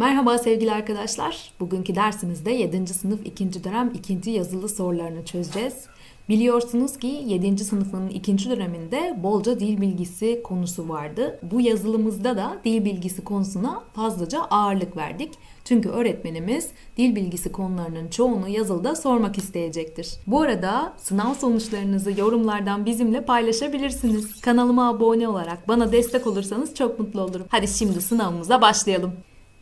Merhaba sevgili arkadaşlar. Bugünkü dersimizde 7. sınıf 2. dönem 2. yazılı sorularını çözeceğiz. Biliyorsunuz ki 7. sınıfın 2. döneminde bolca dil bilgisi konusu vardı. Bu yazılımızda da dil bilgisi konusuna fazlaca ağırlık verdik. Çünkü öğretmenimiz dil bilgisi konularının çoğunu yazılıda sormak isteyecektir. Bu arada sınav sonuçlarınızı yorumlardan bizimle paylaşabilirsiniz. Kanalıma abone olarak bana destek olursanız çok mutlu olurum. Hadi şimdi sınavımıza başlayalım.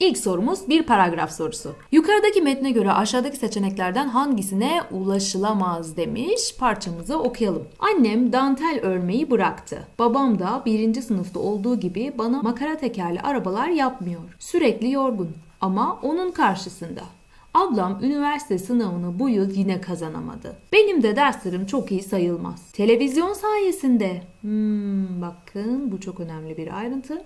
İlk sorumuz bir paragraf sorusu. Yukarıdaki metne göre aşağıdaki seçeneklerden hangisine ulaşılamaz demiş. Parçamızı okuyalım. Annem dantel örmeyi bıraktı. Babam da birinci sınıfta olduğu gibi bana makara tekerli arabalar yapmıyor. Sürekli yorgun ama onun karşısında. Ablam üniversite sınavını bu yıl yine kazanamadı. Benim de derslerim çok iyi sayılmaz. Televizyon sayesinde. Hmm, bakın bu çok önemli bir ayrıntı.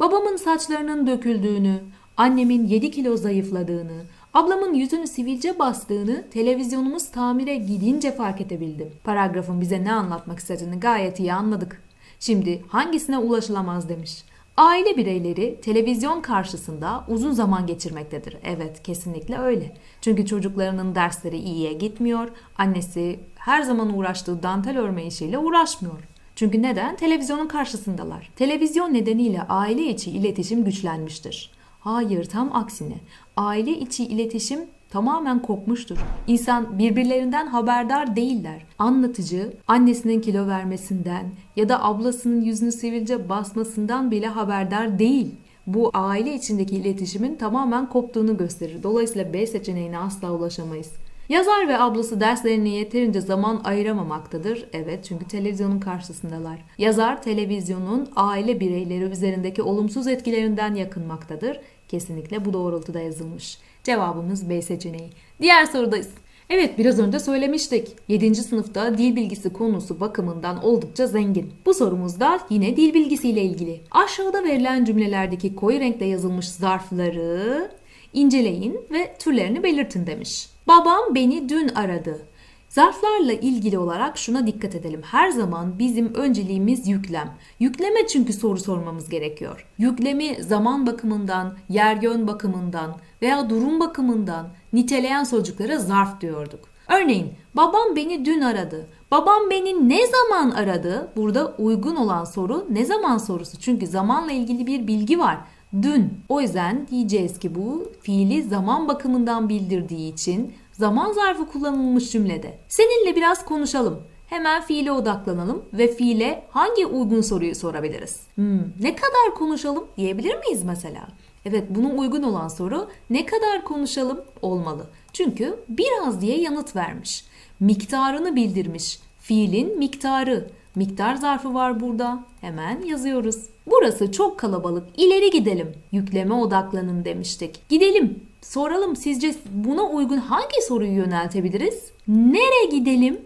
Babamın saçlarının döküldüğünü, annemin 7 kilo zayıfladığını, ablamın yüzünü sivilce bastığını televizyonumuz tamire gidince fark edebildim. Paragrafın bize ne anlatmak istediğini gayet iyi anladık. Şimdi hangisine ulaşılamaz demiş. Aile bireyleri televizyon karşısında uzun zaman geçirmektedir. Evet, kesinlikle öyle. Çünkü çocuklarının dersleri iyiye gitmiyor. Annesi her zaman uğraştığı dantel örme işiyle uğraşmıyor. Çünkü neden? Televizyonun karşısındalar. Televizyon nedeniyle aile içi iletişim güçlenmiştir. Hayır, tam aksine. Aile içi iletişim tamamen kopmuştur. İnsan birbirlerinden haberdar değiller. Anlatıcı annesinin kilo vermesinden ya da ablasının yüzünü sivilce basmasından bile haberdar değil. Bu aile içindeki iletişimin tamamen koptuğunu gösterir. Dolayısıyla B seçeneğine asla ulaşamayız. Yazar ve ablası derslerine yeterince zaman ayıramamaktadır. Evet çünkü televizyonun karşısındalar. Yazar televizyonun aile bireyleri üzerindeki olumsuz etkilerinden yakınmaktadır. Kesinlikle bu doğrultuda yazılmış. Cevabımız B seçeneği. Diğer sorudayız. Evet biraz önce söylemiştik. 7. sınıfta dil bilgisi konusu bakımından oldukça zengin. Bu sorumuzda yine dil bilgisiyle ilgili. Aşağıda verilen cümlelerdeki koyu renkte yazılmış zarfları inceleyin ve türlerini belirtin demiş. Babam beni dün aradı. Zarflarla ilgili olarak şuna dikkat edelim. Her zaman bizim önceliğimiz yüklem. Yükleme çünkü soru sormamız gerekiyor. Yüklemi zaman bakımından, yer yön bakımından veya durum bakımından niteleyen sözcüklere zarf diyorduk. Örneğin babam beni dün aradı. Babam beni ne zaman aradı? Burada uygun olan soru ne zaman sorusu. Çünkü zamanla ilgili bir bilgi var. Dün. O yüzden diyeceğiz ki bu fiili zaman bakımından bildirdiği için zaman zarfı kullanılmış cümlede. Seninle biraz konuşalım. Hemen fiile odaklanalım ve fiile hangi uygun soruyu sorabiliriz? Hmm, ne kadar konuşalım diyebilir miyiz mesela? Evet buna uygun olan soru ne kadar konuşalım olmalı. Çünkü biraz diye yanıt vermiş. Miktarını bildirmiş. Fiilin miktarı. Miktar zarfı var burada. Hemen yazıyoruz. Burası çok kalabalık. İleri gidelim. Yükleme odaklanın demiştik. Gidelim. Soralım sizce buna uygun hangi soruyu yöneltebiliriz? Nereye gidelim?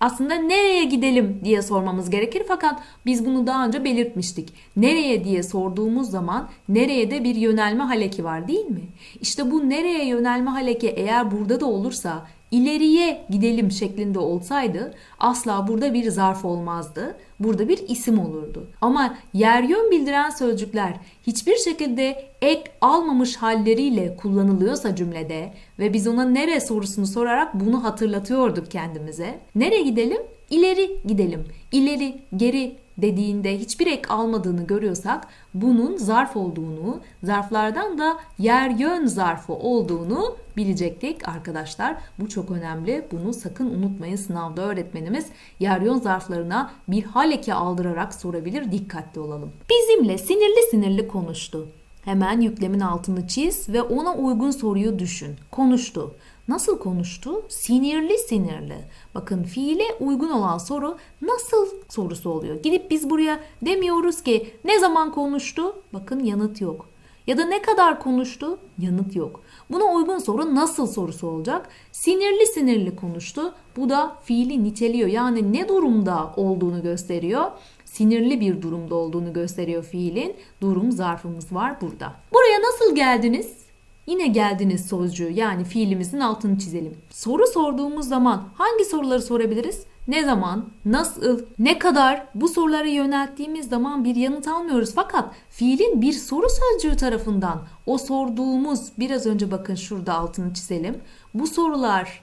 Aslında nereye gidelim diye sormamız gerekir fakat biz bunu daha önce belirtmiştik. Nereye diye sorduğumuz zaman nereye de bir yönelme haleki var değil mi? İşte bu nereye yönelme haleki eğer burada da olursa ileriye gidelim şeklinde olsaydı asla burada bir zarf olmazdı. Burada bir isim olurdu. Ama yer yön bildiren sözcükler hiçbir şekilde ek almamış halleriyle kullanılıyorsa cümlede ve biz ona nere sorusunu sorarak bunu hatırlatıyorduk kendimize. Nereye gidelim? İleri gidelim. İleri, geri dediğinde hiçbir ek almadığını görüyorsak bunun zarf olduğunu, zarflardan da yer yön zarfı olduğunu bilecektik arkadaşlar. Bu çok önemli. Bunu sakın unutmayın. Sınavda öğretmenimiz yer yön zarflarına bir hal eki aldırarak sorabilir. Dikkatli olalım. Bizimle sinirli sinirli konuştu. Hemen yüklemin altını çiz ve ona uygun soruyu düşün. Konuştu. Nasıl konuştu? Sinirli sinirli. Bakın fiile uygun olan soru nasıl sorusu oluyor. Gidip biz buraya demiyoruz ki ne zaman konuştu? Bakın yanıt yok. Ya da ne kadar konuştu? Yanıt yok. Buna uygun soru nasıl sorusu olacak? Sinirli sinirli konuştu. Bu da fiili niteliyor. Yani ne durumda olduğunu gösteriyor. Sinirli bir durumda olduğunu gösteriyor fiilin. Durum zarfımız var burada. Buraya nasıl geldiniz? Yine geldiniz sözcüğü yani fiilimizin altını çizelim. Soru sorduğumuz zaman hangi soruları sorabiliriz? ne zaman, nasıl, ne kadar bu sorulara yönelttiğimiz zaman bir yanıt almıyoruz. Fakat fiilin bir soru sözcüğü tarafından o sorduğumuz biraz önce bakın şurada altını çizelim. Bu sorular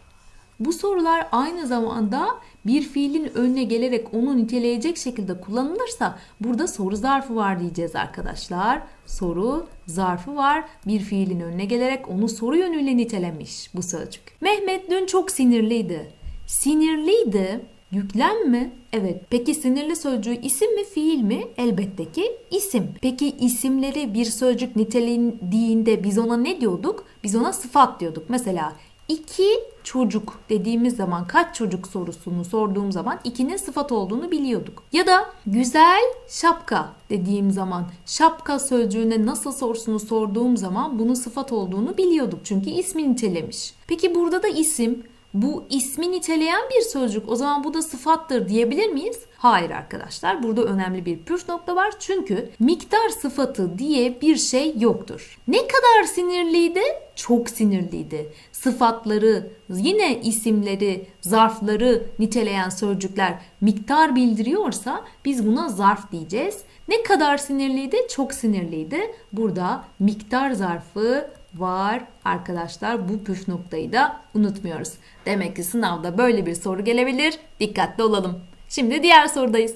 bu sorular aynı zamanda bir fiilin önüne gelerek onu niteleyecek şekilde kullanılırsa burada soru zarfı var diyeceğiz arkadaşlar. Soru zarfı var. Bir fiilin önüne gelerek onu soru yönüyle nitelemiş bu sözcük. Mehmet dün çok sinirliydi. Sinirliydi. Yüklem mi? Evet. Peki sinirli sözcüğü isim mi fiil mi? Elbette ki isim. Peki isimleri bir sözcük nitelediğinde biz ona ne diyorduk? Biz ona sıfat diyorduk. Mesela iki çocuk dediğimiz zaman kaç çocuk sorusunu sorduğum zaman ikinin sıfat olduğunu biliyorduk. Ya da güzel şapka dediğim zaman şapka sözcüğüne nasıl sorusunu sorduğum zaman bunun sıfat olduğunu biliyorduk. Çünkü ismi nitelemiş. Peki burada da isim bu ismi niteleyen bir sözcük o zaman bu da sıfattır diyebilir miyiz? Hayır arkadaşlar burada önemli bir püf nokta var çünkü miktar sıfatı diye bir şey yoktur. Ne kadar sinirliydi? Çok sinirliydi. Sıfatları, yine isimleri, zarfları niteleyen sözcükler miktar bildiriyorsa biz buna zarf diyeceğiz. Ne kadar sinirliydi? Çok sinirliydi. Burada miktar zarfı var arkadaşlar. Bu püf noktayı da unutmuyoruz. Demek ki sınavda böyle bir soru gelebilir. Dikkatli olalım. Şimdi diğer sorudayız.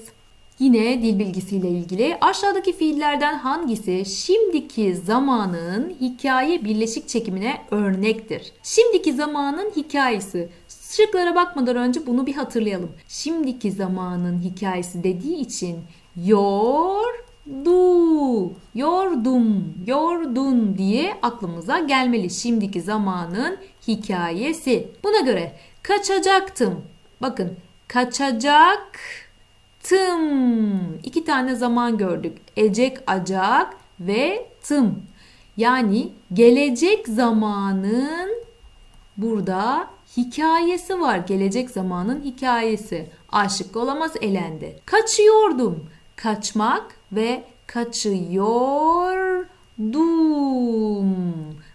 Yine dil bilgisiyle ilgili aşağıdaki fiillerden hangisi şimdiki zamanın hikaye birleşik çekimine örnektir? Şimdiki zamanın hikayesi. Şıklara bakmadan önce bunu bir hatırlayalım. Şimdiki zamanın hikayesi dediği için yor du, yordum, yordun diye aklımıza gelmeli. Şimdiki zamanın hikayesi. Buna göre kaçacaktım. Bakın kaçacaktım. İki tane zaman gördük. Ecek, acak ve tım. Yani gelecek zamanın burada hikayesi var. Gelecek zamanın hikayesi. Aşık olamaz elendi. Kaçıyordum. Kaçmak ve kaçıyordum.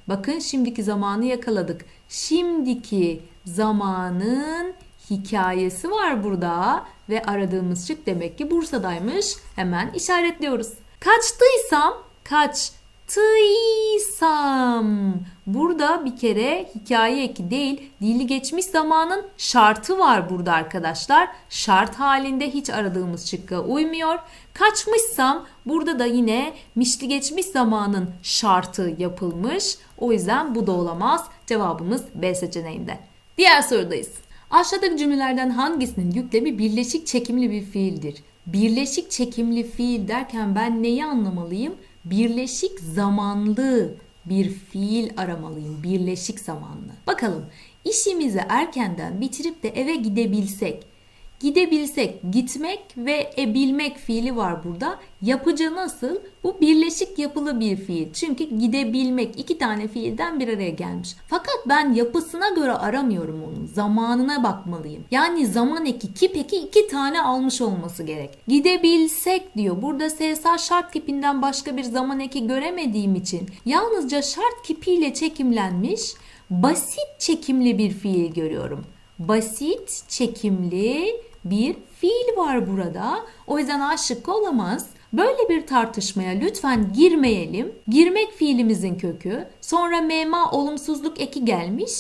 Bakın şimdiki zamanı yakaladık. Şimdiki zamanın hikayesi var burada ve aradığımız şık demek ki Bursa'daymış. Hemen işaretliyoruz. Kaçtıysam kaçtıysam burada bir kere hikaye eki değil dili geçmiş zamanın şartı var burada arkadaşlar. Şart halinde hiç aradığımız şıkka uymuyor. Kaçmışsam burada da yine mişli geçmiş zamanın şartı yapılmış. O yüzden bu da olamaz. Cevabımız B seçeneğinde. Diğer sorudayız. Aşağıdaki cümlelerden hangisinin yüklemi birleşik çekimli bir fiildir? Birleşik çekimli fiil derken ben neyi anlamalıyım? Birleşik zamanlı bir fiil aramalıyım. Birleşik zamanlı. Bakalım işimizi erkenden bitirip de eve gidebilsek gidebilsek, gitmek ve ebilmek fiili var burada. Yapıcı nasıl? Bu birleşik yapılı bir fiil. Çünkü gidebilmek iki tane fiilden bir araya gelmiş. Fakat ben yapısına göre aramıyorum onun. Zamanına bakmalıyım. Yani zaman eki ki peki iki tane almış olması gerek. Gidebilsek diyor. Burada SSA şart kipinden başka bir zaman eki göremediğim için yalnızca şart kipiyle çekimlenmiş basit çekimli bir fiil görüyorum basit çekimli bir fiil var burada. O yüzden A şıkkı olamaz. Böyle bir tartışmaya lütfen girmeyelim. Girmek fiilimizin kökü. Sonra mema olumsuzluk eki gelmiş.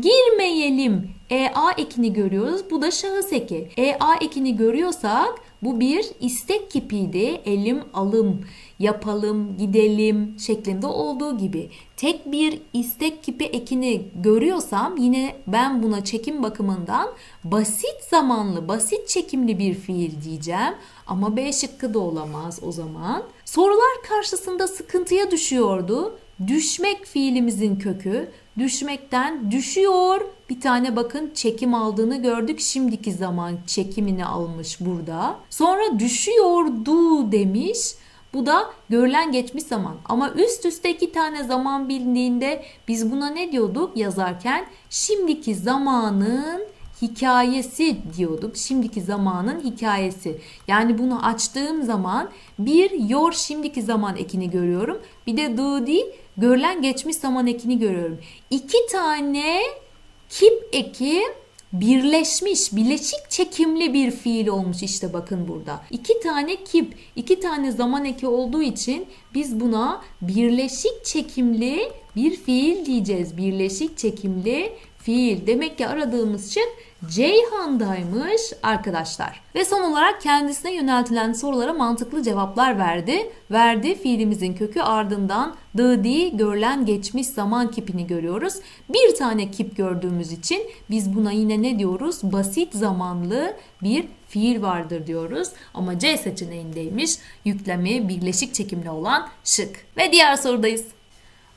Girmeyelim. EA ekini görüyoruz. Bu da şahıs eki. EA ekini görüyorsak bu bir istek kipiydi. Elim alım, yapalım, gidelim şeklinde olduğu gibi. Tek bir istek kipi ekini görüyorsam yine ben buna çekim bakımından basit zamanlı, basit çekimli bir fiil diyeceğim. Ama B şıkkı da olamaz o zaman. Sorular karşısında sıkıntıya düşüyordu. Düşmek fiilimizin kökü. Düşmekten düşüyor. Bir tane bakın çekim aldığını gördük. Şimdiki zaman çekimini almış burada. Sonra düşüyordu demiş. Bu da görülen geçmiş zaman. Ama üst üste iki tane zaman bilindiğinde biz buna ne diyorduk yazarken? Şimdiki zamanın hikayesi diyorduk. Şimdiki zamanın hikayesi. Yani bunu açtığım zaman bir yor şimdiki zaman ekini görüyorum. Bir de do değil görülen geçmiş zaman ekini görüyorum. İki tane kip eki birleşmiş, bileşik çekimli bir fiil olmuş işte bakın burada. İki tane kip, iki tane zaman eki olduğu için biz buna birleşik çekimli bir fiil diyeceğiz. Birleşik çekimli fiil. Demek ki aradığımız şık Ceyhan'daymış arkadaşlar. Ve son olarak kendisine yöneltilen sorulara mantıklı cevaplar verdi. Verdi fiilimizin kökü ardından dıdi görülen geçmiş zaman kipini görüyoruz. Bir tane kip gördüğümüz için biz buna yine ne diyoruz? Basit zamanlı bir fiil vardır diyoruz. Ama C seçeneğindeymiş yüklemi birleşik çekimli olan şık. Ve diğer sorudayız.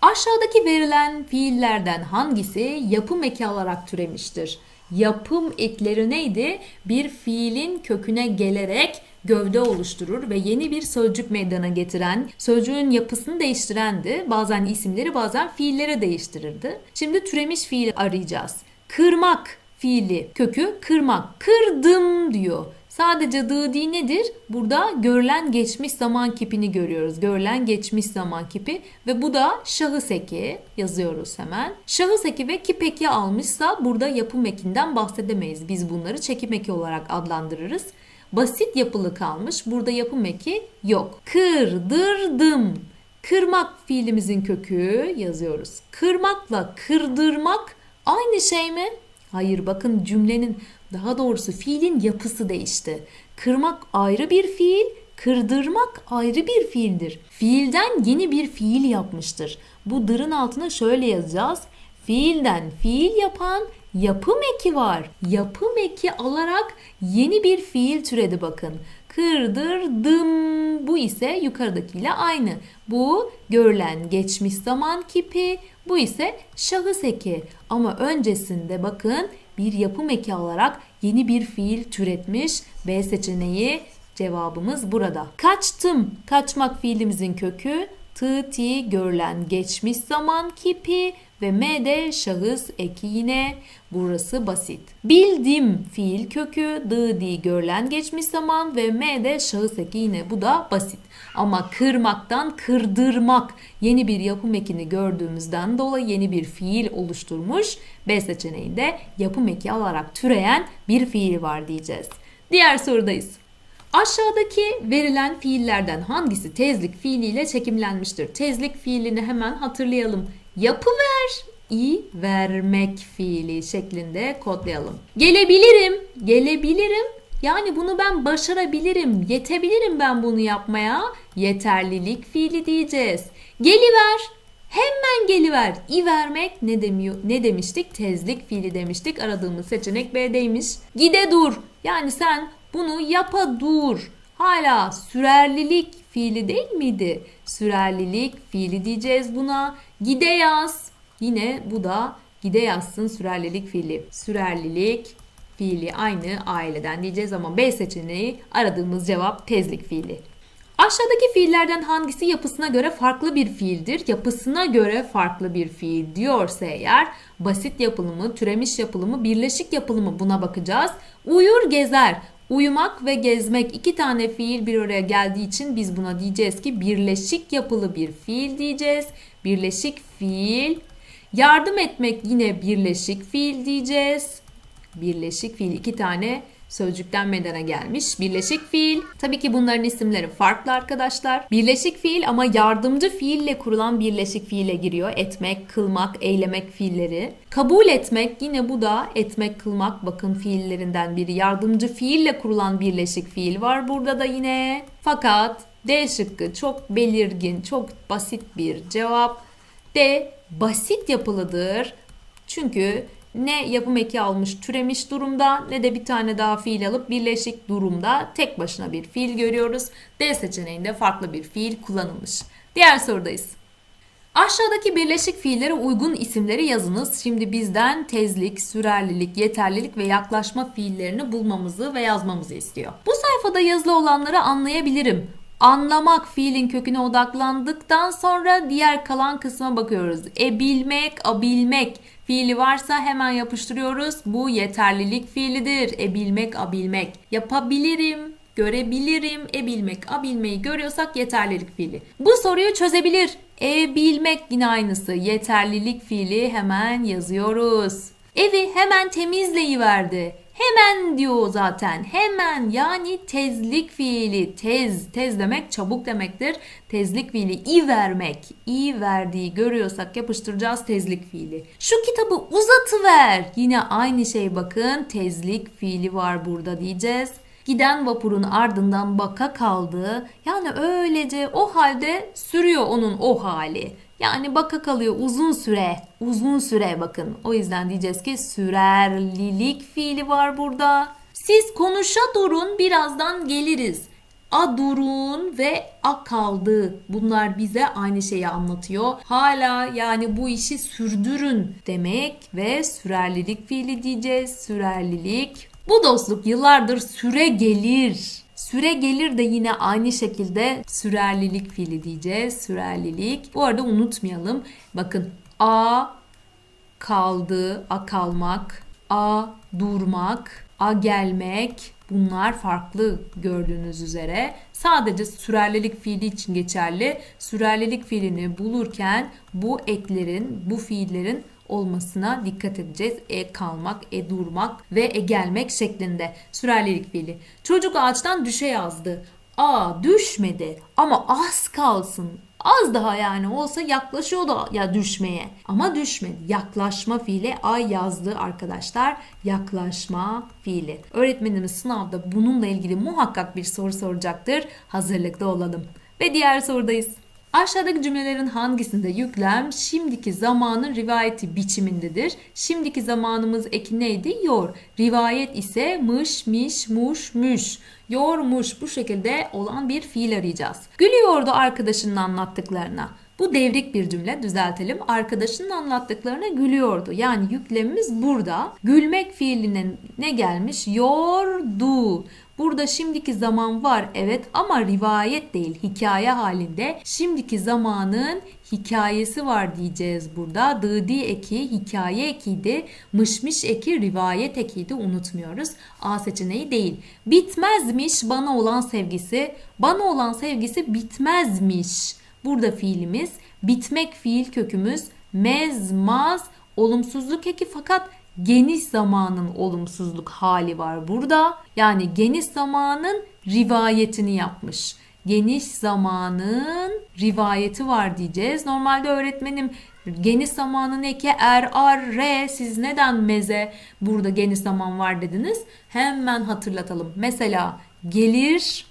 Aşağıdaki verilen fiillerden hangisi yapım eki alarak türemiştir? Yapım ekleri neydi? Bir fiilin köküne gelerek gövde oluşturur ve yeni bir sözcük meydana getiren, sözcüğün yapısını değiştirendi. Bazen isimleri bazen fiilleri değiştirirdi. Şimdi türemiş fiil arayacağız. Kırmak fiili kökü kırmak. Kırdım diyor. Sadece dıdi nedir? Burada görülen geçmiş zaman kipini görüyoruz. Görülen geçmiş zaman kipi ve bu da şahıs eki yazıyoruz hemen. Şahıs eki ve kip eki almışsa burada yapım ekinden bahsedemeyiz. Biz bunları çekim eki olarak adlandırırız. Basit yapılı kalmış. Burada yapım eki yok. Kırdırdım. Kırmak fiilimizin kökü yazıyoruz. Kırmakla kırdırmak aynı şey mi? Hayır bakın cümlenin daha doğrusu fiilin yapısı değişti. Kırmak ayrı bir fiil, kırdırmak ayrı bir fiildir. Fiilden yeni bir fiil yapmıştır. Bu dırın altına şöyle yazacağız. Fiilden fiil yapan yapım eki var. Yapım eki alarak yeni bir fiil türedi bakın. Kırdırdım. Bu ise yukarıdakiyle aynı. Bu görülen geçmiş zaman kipi. Bu ise şahıs eki. Ama öncesinde bakın bir yapım eki alarak yeni bir fiil türetmiş. B seçeneği cevabımız burada. Kaçtım. Kaçmak fiilimizin kökü ti görülen geçmiş zaman kipi ve m de şahıs eki yine burası basit. Bildim fiil kökü dı di görülen geçmiş zaman ve m de şahıs eki yine bu da basit. Ama kırmaktan kırdırmak yeni bir yapım ekini gördüğümüzden dolayı yeni bir fiil oluşturmuş. B seçeneğinde yapım eki alarak türeyen bir fiil var diyeceğiz. Diğer sorudayız. Aşağıdaki verilen fiillerden hangisi tezlik fiiliyle çekimlenmiştir? Tezlik fiilini hemen hatırlayalım. Yapıver, i vermek fiili şeklinde kodlayalım. Gelebilirim, gelebilirim. Yani bunu ben başarabilirim, yetebilirim ben bunu yapmaya. Yeterlilik fiili diyeceğiz. Geliver, hemen geliver. İ vermek ne demiyor? Ne demiştik? Tezlik fiili demiştik. Aradığımız seçenek B'deymiş. Gide dur. Yani sen bunu yapa dur. Hala sürerlilik fiili değil miydi? Sürerlilik fiili diyeceğiz buna. Gide yaz. Yine bu da gide yazsın sürerlilik fiili. Sürerlilik fiili aynı aileden diyeceğiz ama B seçeneği aradığımız cevap tezlik fiili. Aşağıdaki fiillerden hangisi yapısına göre farklı bir fiildir? Yapısına göre farklı bir fiil diyorsa eğer basit yapılı mı, türemiş yapılı mı, birleşik yapılı mı buna bakacağız. Uyur gezer. Uyumak ve gezmek iki tane fiil bir araya geldiği için biz buna diyeceğiz ki birleşik yapılı bir fiil diyeceğiz. Birleşik fiil. Yardım etmek yine birleşik fiil diyeceğiz. Birleşik fiil iki tane sözcükten meydana gelmiş. Birleşik fiil. Tabii ki bunların isimleri farklı arkadaşlar. Birleşik fiil ama yardımcı fiille kurulan birleşik fiile giriyor. Etmek, kılmak, eylemek fiilleri. Kabul etmek yine bu da etmek, kılmak bakın fiillerinden biri. Yardımcı fiille kurulan birleşik fiil var burada da yine. Fakat D şıkkı çok belirgin, çok basit bir cevap. D basit yapılıdır. Çünkü ne yapım eki almış türemiş durumda ne de bir tane daha fiil alıp birleşik durumda tek başına bir fiil görüyoruz. D seçeneğinde farklı bir fiil kullanılmış. Diğer sorudayız. Aşağıdaki birleşik fiillere uygun isimleri yazınız. Şimdi bizden tezlik, sürerlilik, yeterlilik ve yaklaşma fiillerini bulmamızı ve yazmamızı istiyor. Bu sayfada yazılı olanları anlayabilirim. Anlamak fiilin köküne odaklandıktan sonra diğer kalan kısma bakıyoruz. E bilmek, abilmek fiili varsa hemen yapıştırıyoruz. Bu yeterlilik fiilidir. E bilmek, abilmek. Yapabilirim, görebilirim, e bilmek, abilmeyi görüyorsak yeterlilik fiili. Bu soruyu çözebilir. E bilmek yine aynısı. Yeterlilik fiili hemen yazıyoruz. Evi hemen temizleyiverdi. Hemen diyor zaten. Hemen yani tezlik fiili. Tez. Tez demek çabuk demektir. Tezlik fiili i vermek. i verdiği görüyorsak yapıştıracağız tezlik fiili. Şu kitabı uzatıver. Yine aynı şey bakın. Tezlik fiili var burada diyeceğiz. Giden vapurun ardından baka kaldı. Yani öylece o halde sürüyor onun o hali. Yani baka kalıyor uzun süre. Uzun süre bakın. O yüzden diyeceğiz ki sürerlilik fiili var burada. Siz konuşa durun birazdan geliriz. A durun ve a kaldı. Bunlar bize aynı şeyi anlatıyor. Hala yani bu işi sürdürün demek ve sürerlilik fiili diyeceğiz. Sürerlilik. Bu dostluk yıllardır süre gelir. Süre gelir de yine aynı şekilde sürerlilik fiili diyeceğiz. Sürerlilik. Bu arada unutmayalım. Bakın a kaldı, a kalmak, a durmak, a gelmek bunlar farklı gördüğünüz üzere. Sadece sürerlilik fiili için geçerli. Sürerlilik fiilini bulurken bu eklerin, bu fiillerin olmasına dikkat edeceğiz. E kalmak, e durmak ve e gelmek şeklinde. Sürerlilik fiili. Çocuk ağaçtan düşe yazdı. Aa düşmedi ama az kalsın. Az daha yani olsa yaklaşıyor da ya düşmeye. Ama düşmedi. Yaklaşma fiili ay yazdı arkadaşlar. Yaklaşma fiili. Öğretmenimiz sınavda bununla ilgili muhakkak bir soru soracaktır. Hazırlıklı olalım. Ve diğer sorudayız. Aşağıdaki cümlelerin hangisinde yüklem şimdiki zamanın rivayeti biçimindedir? Şimdiki zamanımız eki neydi? Yor. Rivayet ise mış, miş, muş, müş. Yormuş bu şekilde olan bir fiil arayacağız. Gülüyordu arkadaşının anlattıklarına. Bu devrik bir cümle düzeltelim. Arkadaşının anlattıklarına gülüyordu. Yani yüklemimiz burada. Gülmek fiiline ne gelmiş? Yordu. Burada şimdiki zaman var evet ama rivayet değil hikaye halinde. Şimdiki zamanın hikayesi var diyeceğiz burada. Dıdi eki hikaye ekiydi. Mışmış eki rivayet ekiydi unutmuyoruz. A seçeneği değil. Bitmezmiş bana olan sevgisi. Bana olan sevgisi bitmezmiş. Burada fiilimiz bitmek fiil kökümüz mezmaz olumsuzluk eki fakat geniş zamanın olumsuzluk hali var burada. Yani geniş zamanın rivayetini yapmış. Geniş zamanın rivayeti var diyeceğiz. Normalde öğretmenim geniş zamanın eki er, ar, re siz neden meze burada geniş zaman var dediniz. Hemen hatırlatalım. Mesela gelir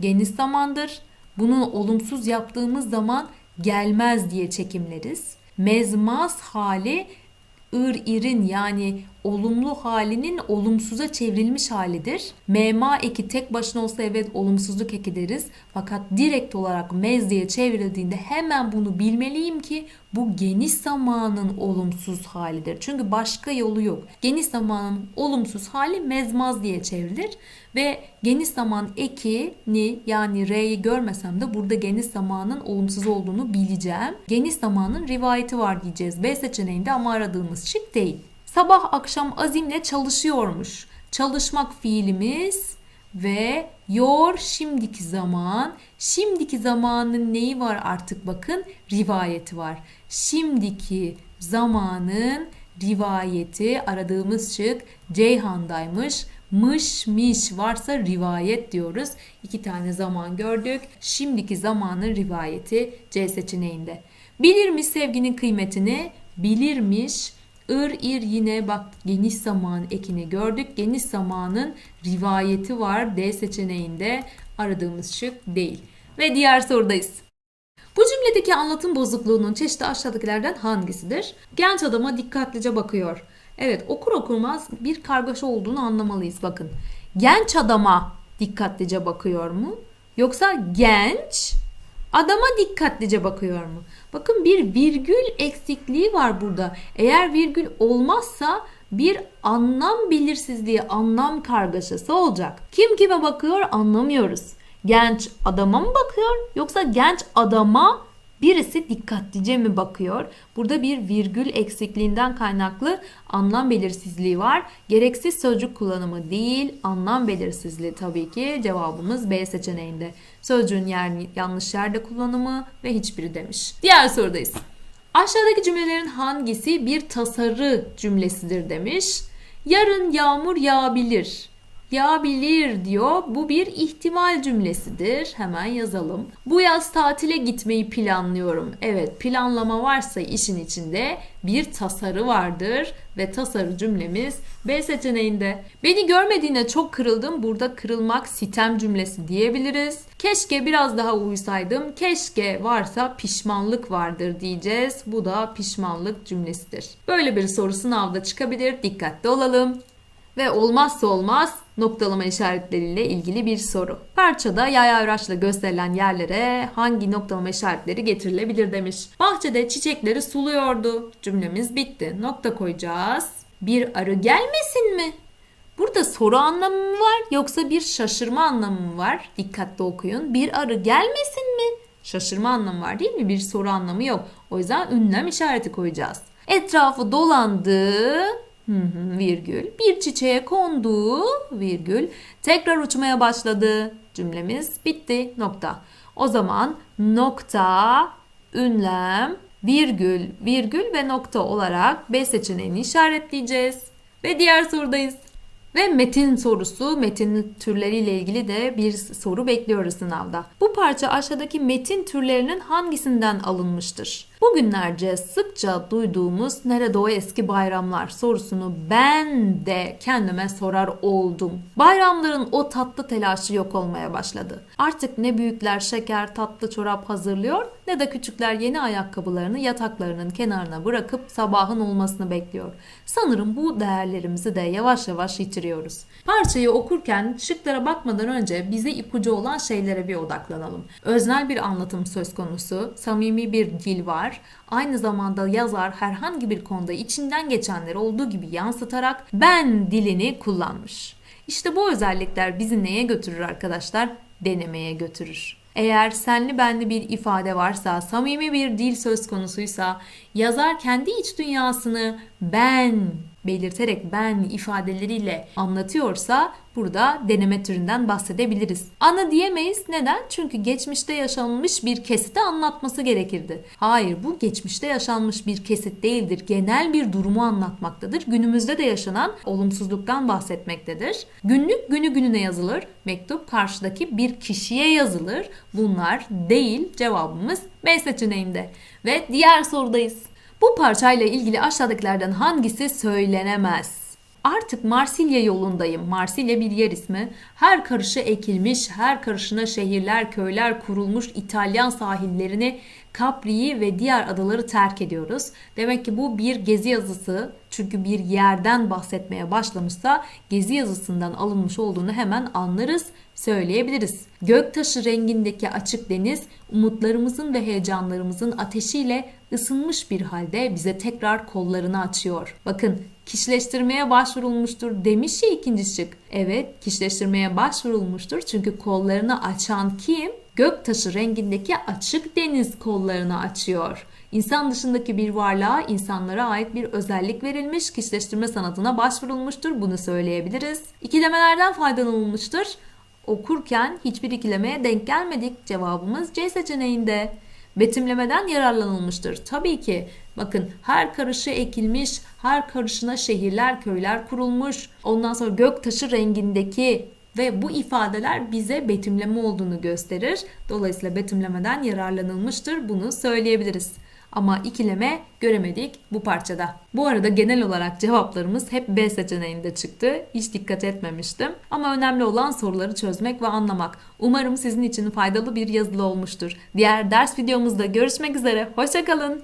geniş zamandır. Bunu olumsuz yaptığımız zaman gelmez diye çekimleriz. Mezmaz hali ır irin yani olumlu halinin olumsuza çevrilmiş halidir. Mema eki tek başına olsa evet olumsuzluk eki deriz. Fakat direkt olarak mez diye çevrildiğinde hemen bunu bilmeliyim ki bu geniş zamanın olumsuz halidir. Çünkü başka yolu yok. Geniş zamanın olumsuz hali mezmaz diye çevrilir. Ve geniş zaman ekini yani R'yi görmesem de burada geniş zamanın olumsuz olduğunu bileceğim. Geniş zamanın rivayeti var diyeceğiz. B seçeneğinde ama aradığımız şık değil. Sabah akşam azimle çalışıyormuş. Çalışmak fiilimiz ve yor şimdiki zaman. Şimdiki zamanın neyi var artık bakın? Rivayeti var. Şimdiki zamanın rivayeti aradığımız şık Ceyhan'daymış. Mış miş varsa rivayet diyoruz. İki tane zaman gördük. Şimdiki zamanın rivayeti C seçeneğinde. Bilirmiş sevginin kıymetini? Bilirmiş Ir ir yine bak geniş zaman ekini gördük. Geniş zamanın rivayeti var D seçeneğinde aradığımız şık değil. Ve diğer sorudayız. Bu cümledeki anlatım bozukluğunun çeşidi aşağıdakilerden hangisidir? Genç adama dikkatlice bakıyor. Evet okur okurmaz bir kargaşa olduğunu anlamalıyız bakın. Genç adama dikkatlice bakıyor mu? Yoksa genç adama dikkatlice bakıyor mu? Bakın bir virgül eksikliği var burada. Eğer virgül olmazsa bir anlam belirsizliği, anlam kargaşası olacak. Kim kime bakıyor anlamıyoruz. Genç adama mı bakıyor yoksa genç adama birisi dikkatlice mi bakıyor? Burada bir virgül eksikliğinden kaynaklı anlam belirsizliği var. Gereksiz sözcük kullanımı değil, anlam belirsizliği tabii ki cevabımız B seçeneğinde. Sözcüğün yer, yanlış yerde kullanımı ve hiçbiri demiş. Diğer sorudayız. Aşağıdaki cümlelerin hangisi bir tasarı cümlesidir demiş. Yarın yağmur yağabilir. Yağabilir diyor. Bu bir ihtimal cümlesidir. Hemen yazalım. Bu yaz tatile gitmeyi planlıyorum. Evet, planlama varsa işin içinde bir tasarı vardır ve tasarı cümlemiz B seçeneğinde. Beni görmediğine çok kırıldım. Burada kırılmak sitem cümlesi diyebiliriz. Keşke biraz daha uysaydım. Keşke varsa pişmanlık vardır diyeceğiz. Bu da pişmanlık cümlesidir. Böyle bir soru sınavda çıkabilir. Dikkatli olalım. Ve olmazsa olmaz noktalama işaretleriyle ilgili bir soru. Parçada yay araçla gösterilen yerlere hangi noktalama işaretleri getirilebilir demiş. Bahçede çiçekleri suluyordu. Cümlemiz bitti. Nokta koyacağız. Bir arı gelmesin mi? Burada soru anlamı mı var yoksa bir şaşırma anlamı mı var? Dikkatli okuyun. Bir arı gelmesin mi? Şaşırma anlamı var değil mi? Bir soru anlamı yok. O yüzden ünlem işareti koyacağız. Etrafı dolandı, virgül. Bir çiçeğe kondu, virgül. Tekrar uçmaya başladı. Cümlemiz bitti. Nokta. O zaman nokta, ünlem, virgül, virgül ve nokta olarak B seçeneğini işaretleyeceğiz. Ve diğer sorudayız. Ve metin sorusu, metin türleriyle ilgili de bir soru bekliyoruz sınavda. Bu parça aşağıdaki metin türlerinin hangisinden alınmıştır? Bugünlerce sıkça duyduğumuz nerede o eski bayramlar sorusunu ben de kendime sorar oldum. Bayramların o tatlı telaşı yok olmaya başladı. Artık ne büyükler şeker tatlı çorap hazırlıyor ne de küçükler yeni ayakkabılarını yataklarının kenarına bırakıp sabahın olmasını bekliyor. Sanırım bu değerlerimizi de yavaş yavaş yitiriyoruz. Parçayı okurken şıklara bakmadan önce bize ipucu olan şeylere bir odaklanalım. Öznel bir anlatım söz konusu, samimi bir dil var, Aynı zamanda yazar herhangi bir konuda içinden geçenleri olduğu gibi yansıtarak ben dilini kullanmış. İşte bu özellikler bizi neye götürür arkadaşlar? Denemeye götürür. Eğer senli benli bir ifade varsa, samimi bir dil söz konusuysa, yazar kendi iç dünyasını ben belirterek ben ifadeleriyle anlatıyorsa burada deneme türünden bahsedebiliriz. Ana diyemeyiz. Neden? Çünkü geçmişte yaşanmış bir kesiti anlatması gerekirdi. Hayır bu geçmişte yaşanmış bir kesit değildir. Genel bir durumu anlatmaktadır. Günümüzde de yaşanan olumsuzluktan bahsetmektedir. Günlük günü gününe yazılır. Mektup karşıdaki bir kişiye yazılır. Bunlar değil cevabımız B seçeneğinde. Ve diğer sorudayız. Bu parçayla ilgili aşağıdakilerden hangisi söylenemez? Artık Marsilya yolundayım. Marsilya bir yer ismi. Her karışı ekilmiş, her karışına şehirler, köyler kurulmuş İtalyan sahillerini, Capri'yi ve diğer adaları terk ediyoruz. Demek ki bu bir gezi yazısı. Çünkü bir yerden bahsetmeye başlamışsa gezi yazısından alınmış olduğunu hemen anlarız, söyleyebiliriz. Göktaşı rengindeki açık deniz umutlarımızın ve heyecanlarımızın ateşiyle ısınmış bir halde bize tekrar kollarını açıyor. Bakın kişileştirmeye başvurulmuştur demiş ya ikinci şık. Evet kişileştirmeye başvurulmuştur çünkü kollarını açan kim? Göktaşı rengindeki açık deniz kollarını açıyor. İnsan dışındaki bir varlığa insanlara ait bir özellik verilmiş, kişileştirme sanatına başvurulmuştur. Bunu söyleyebiliriz. İkilemelerden faydalanılmıştır. Okurken hiçbir ikilemeye denk gelmedik. Cevabımız C seçeneğinde. Betimlemeden yararlanılmıştır. Tabii ki bakın her karışı ekilmiş, her karışına şehirler, köyler kurulmuş. Ondan sonra göktaşı rengindeki ve bu ifadeler bize betimleme olduğunu gösterir. Dolayısıyla betimlemeden yararlanılmıştır. Bunu söyleyebiliriz. Ama ikileme göremedik bu parçada. Bu arada genel olarak cevaplarımız hep B seçeneğinde çıktı. Hiç dikkat etmemiştim. Ama önemli olan soruları çözmek ve anlamak. Umarım sizin için faydalı bir yazılı olmuştur. Diğer ders videomuzda görüşmek üzere. Hoşçakalın.